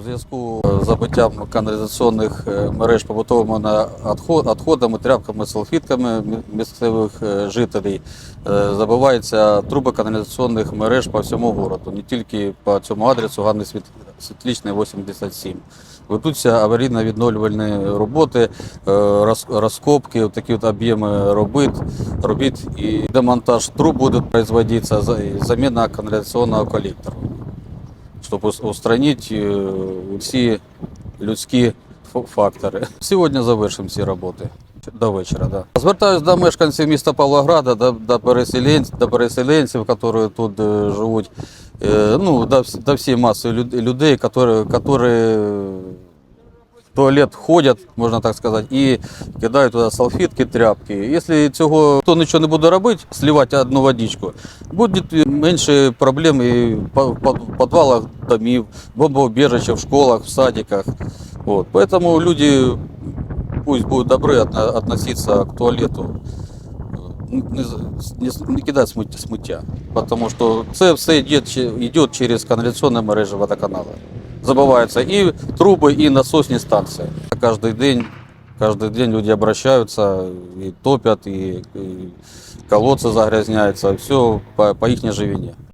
У зв'язку з забиттям каналізаційних е, мереж побутовими відходами, тряпками, салфетками мі- місцевих е, жителей. Е, забиваються труби каналізаційних мереж по всьому городу, не тільки по цьому адресу Ганни Світ- Світличної 87. Ведуться аварійно-відновлювальні роботи, е, розкопки, такі от об'єми робіт, робіт. І демонтаж труб буде производитися, заміна каналізаційного колектора щоб устранити е, всі людські фактори. Сьогодні завершимо ці роботи. До вечора, да. Звертаюсь до мешканців міста Павлограда, до, до, переселенців, до переселенців, які тут е, живуть, е, ну, до, до всієї маси людей, які, туалет ходять, можна так сказати, і кидають туди салфетки, тряпки. Якщо цього хто нічого не буде робити, слівати одну водичку, буде менше проблем і в по- по- в підвалах домів, бомбоубежища, в школах, в садиках. Вот. Поэтому люди пусть будут добры отно- относиться к туалету, не, з- не, с- не кидати сміття, сміття, тому що це все йде, че- йде через каналізаційні мережі водоканалу. Забиваються і труби, і насосні станції. Каждый день, каждый день люди обращаються, і топят, і, и колодцы загрязняются, все по, по їхній живині.